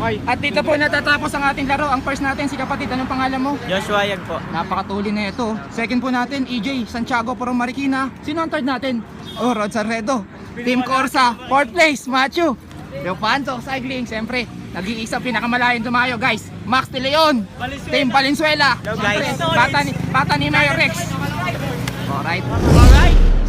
At dito po natatapos ang ating laro. Ang first natin, si kapatid, anong pangalan mo? Joshua Yag po. Napakatuli na ito. Second po natin, EJ Santiago from Marikina. Sino ang third natin? Oh, Rod Sarredo. Team Corsa. Fourth place, Machu. Leopanto, cycling, siyempre. Nag-iisa pinakamalayong dumayo, guys. Max De Leon. Team Valenzuela. Hello, Siyempre, guys. bata ni, bata ni Mayor Rex. Alright.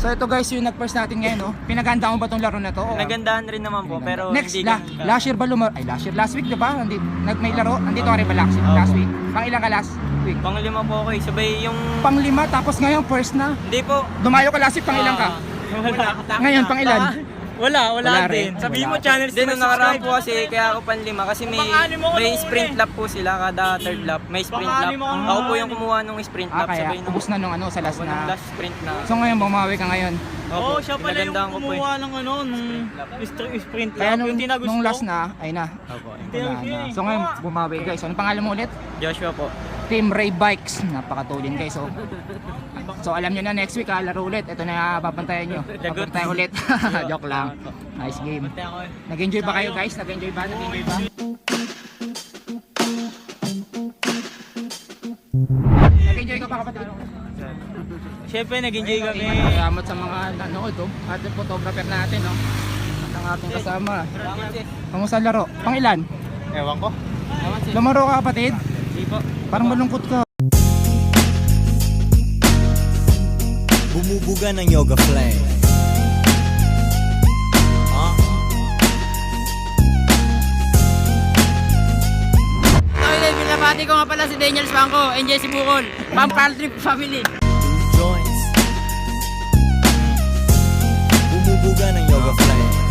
So ito guys, yung nag-first natin ngayon, no? Pinaganda mo ba tong laro na to? O- Nagandahan rin naman po, pero Next, hindi la, ganun ka- last year ba lumar... Ay, last year, last week, di ba? Nandito, nag, may laro, nandito ka rin ba last, last Opo. week? Pang ilang ka last week? Panglima po ako eh. Sabay yung... Pang lima, tapos ngayon first na. Hindi po. Dumayo ka last week, pang ilang ka? Ah, wala. Ngayon, pang ilan? Wala, Wala wala, rin. din. Wala. Sabihin mo channels Hindi, nung nakaraan po kasi kaya ako panlima kasi may may sprint lap po sila kada third lap. May sprint lap. Ako po yung kumuha nung sprint Ah, lap. kaya Sabay nung ubus na nung ano, sa last na. last sprint na. So ngayon, bumawi ka ngayon. Oo, siya pala yung kumuha ng ano, nung sprint, sprint Kaya nung, nung last na, ay na. Opo. So ngayon, bumawi guys. Anong pangalan mo ulit? Joshua po. Team Ray Bikes. Napakatulin guys. So, so alam nyo na next week ha, laro ulit. Ito na papantayan nyo. Lagot. Papantayan ulit. Joke lang. Nice game. Nag-enjoy ba kayo guys? Nag-enjoy ba? Nag-enjoy ba? Nag-enjoy ka pa kapatid? Siyempre, nag-enjoy kami. Salamat sa mga nanood oh. At yung photographer natin oh. At ang ating kasama. Kamusta laro? Pang ilan? Ewan ko. Lumaro ka kapatid? Hindi po. Parang malungkot ka. Bumubuga ng yoga flame Ah, Okay, binabati ko nga pala si Daniel Spangko and Jesse Bukol, Pam Trip Family. joints Bumubuga ng yoga flame Ah.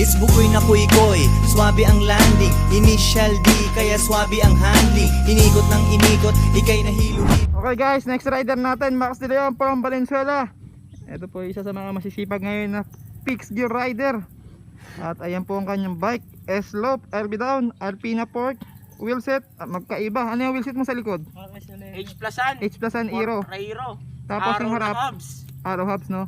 It's bukoy na kuy-koy, swabe ang landing Initial D, kaya swabe ang handling Inikot ng inikot, ikay nahilo Okay guys, next rider natin, Max De Leon from Valenzuela. Ito po isa sa mga masisipag ngayon na fixed gear rider. At ayan po ang kanyang bike, S-Slope, LB down, Alpina Port, wheelset, magkaiba. Ano yung wheelset mo sa likod? H plusan. H plus an Aero. Tapos yung Araw na harap, hubs. Arrow hubs no?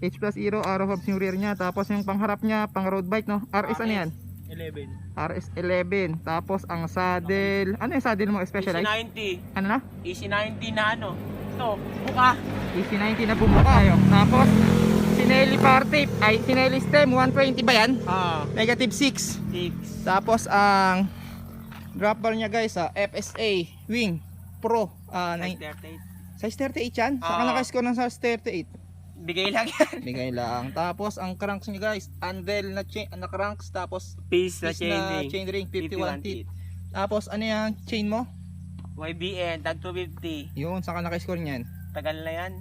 H plus Aero, Arrow hubs yung rear niya. Tapos yung pangharap niya, pang road bike no? RS ano yan? 11. RS11. Tapos ang saddle, ano yung saddle mo? Specialized? EC90. Ano na? EC90 na ano? Ito, buka. EC90 na bumuka. Tapos, Sinelli power tape, ay Sinelli stem, 120 ba yan? Ah, Negative 6. 6. Tapos ang drop bar niya guys, ah, FSA Wing Pro. ah, nine- 38. size 38 yan? Saka Ah. naka-score ng size 38. Bigay lang yan. Bigay lang. Tapos ang cranks niya guys, Andel na, chain, na cranks. Tapos Piece na chain na ring. chain ring, 51 teeth. teeth. Tapos ano yan, chain mo? YBN, tag 250. Yun, saka naka-score niyan. Tagal na yan.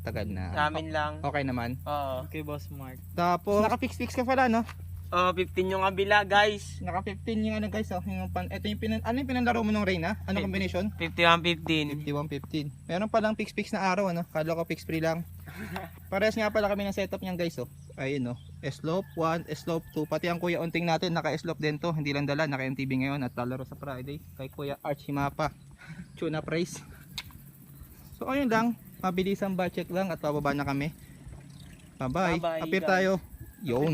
Tagal na. Sa amin lang. Okay naman. Oo. Okay, boss Mark. Tapos, naka-fix-fix ka pala, no? Oh, 15 yung kabila, guys. Naka 15 yung ano guys, oh, yung pan, ito yung pinan, ano yung pinanlaro mo nung Reyna? Ano combination? 51-15. 51-15. Meron palang fix-fix na araw, ano? Kala ko fix-free lang. Parehas nga pala kami ng setup niyan guys, oh. Ayun, oh. S-slope 1, S-slope 2. Pati ang kuya unting natin, naka-S-slope din to. Hindi lang dala, naka-MTV ngayon at lalaro sa Friday. Kay kuya Arch Himapa. Tuna price. So, ayun lang. Mabilisang budget lang at pababa na kami. Bye-bye. Appear tayo.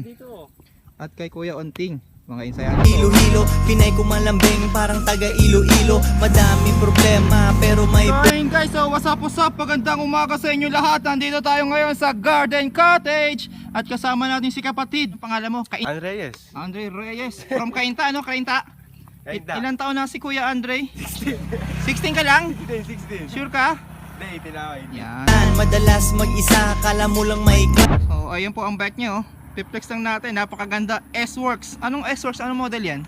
Dito. At kay kuya unting. Mga insayan. Hilo-hilo, pinay ko malambing parang taga Iloilo Madaming problema pero may ayun guys, so what's up, what's up? Magandang umaga sa inyo lahat. Nandito tayo ngayon sa Garden Cottage. At kasama natin si kapatid. Ang pangalan mo? Kain Andreyes. Andre Reyes. From Kainta, ano? Kainta? Kainta. ilan taon na si Kuya Andre? 16 ka lang? 16, 16. Sure ka? Hindi, tinaway. Yan. Madalas mag-isa, kala mo lang may So ayun po ang bike niyo. Piplex lang natin. Napakaganda. S-Works. Anong S-Works? Anong model yan?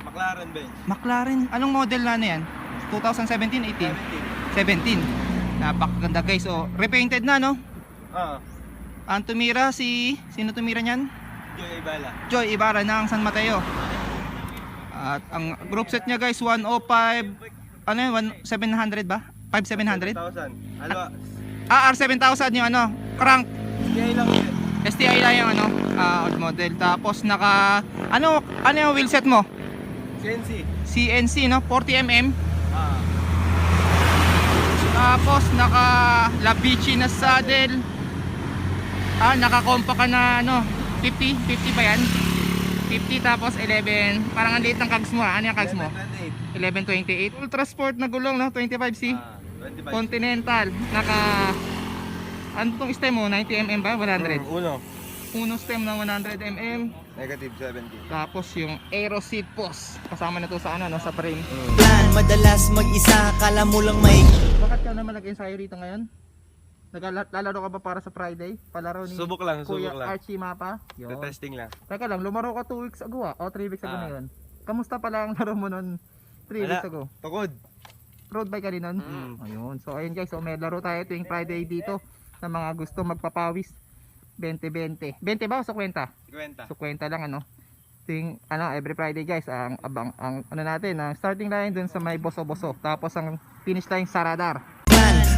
McLaren bench. McLaren. Anong model na ano yan? 2017, 18? 17. Napakaganda guys. So repainted na no? Ah, Ang tumira si... Sino tumira niyan? Joy Ibala. Joy Ibarra ng San Mateo. At ang group set niya guys 105 ano yun 1 700 ba? 5700? 1,000. Ano? Ah R7000 yung ano crank STI lang yun. STI lang yung ano ah, old model tapos naka ano ano yung wheel set mo? CNC. CNC no 40mm Ah, tapos naka Labici na saddle ah naka compact ka na ano 50 50 ba yan? 50 tapos 11. Parang ang liit ng kags mo. ah. Ano yung kags mo? 28. 1128. Ultra Sport na gulong no, 25C. Ah, 25. Continental. Naka ano tong stem mo? 90mm ba? 100. Mm, Uno. Uno stem na 100mm. Negative 70. Tapos yung aero seat post. Kasama na to sa ano, no, sa frame. Plan, madalas mag-isa, kala mo lang may Bakit ka naman nag-ensayo rito ngayon? Naglalaro ka ba para sa Friday? Palaro ni Subok lang, Kuya subok lang. Archie Mapa? Yun. Testing lang. Teka lang, lumaro ka 2 weeks ago ah. O 3 weeks ago Ah. na yun. Kamusta pala ang laro mo nun 3 Wala. weeks ago? Tukod. Road bike ka rin nun? Mm. Ayun. So ayun guys, so may laro tayo tuwing Friday dito sa mga gusto magpapawis. 20-20. 20 ba o sa kwenta? 50. So kwenta lang ano. Tuwing ano, every Friday guys, ang abang ang ano natin, ang starting line dun sa may boso-boso. Tapos ang finish line sa radar.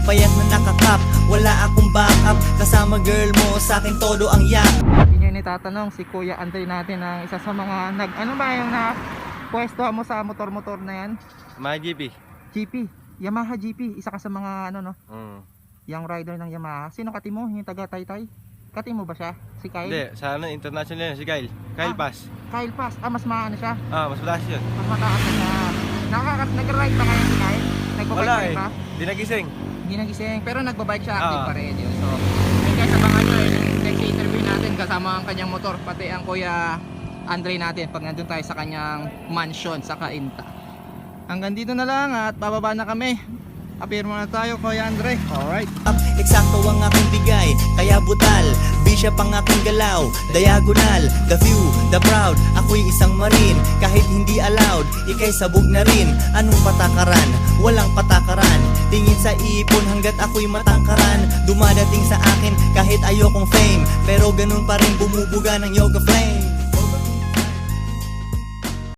Payat na nakakap, wala akong backup Kasama girl mo, sa akin todo ang yak Hindi nyo nitatanong si Kuya Andre natin ang isa sa mga nag ano ba yung na pwesto mo sa motor-motor na yan? Mga GP. GP, Yamaha GP, isa ka sa mga ano no, Mm. young rider ng Yamaha. Sino kati mo? Yung taga Taytay? Kati mo ba siya? Si Kyle? Hindi, sa ano, international yun, si Kyle. Kyle Ah. Pass. Kyle Pass. Ah, mas maano siya. Ah, mas mataas yun. Mas mataas na siya. Nakakas, nag-ride ba kayo si Kyle? Nagbabike Wala ka rin eh. ba? Di nagising. Hindi nagising. Pero nagbabike siya active Ah. pa rin yun. So, yun guys, abangan nyo eh. Next interview natin kasama ang kanyang motor. Pati ang Kuya Andre natin pag nandun tayo sa kanyang mansion sa Kainta. Hanggang dito na lang at bababa na kami. Appear muna tayo Kuya Andre. Alright. Eksakto ang aking bigay, kaya butal. Bisya pang aking galaw, diagonal. The few, the proud, ako'y isang marin Kahit hindi allowed, ikay sabog na rin. Anong patakaran? Walang patakaran. Tingin sa ipon hanggat ako'y matangkaran. Dumadating sa akin kahit ayokong fame Pero ganun pa rin bumubuga ng yoga flame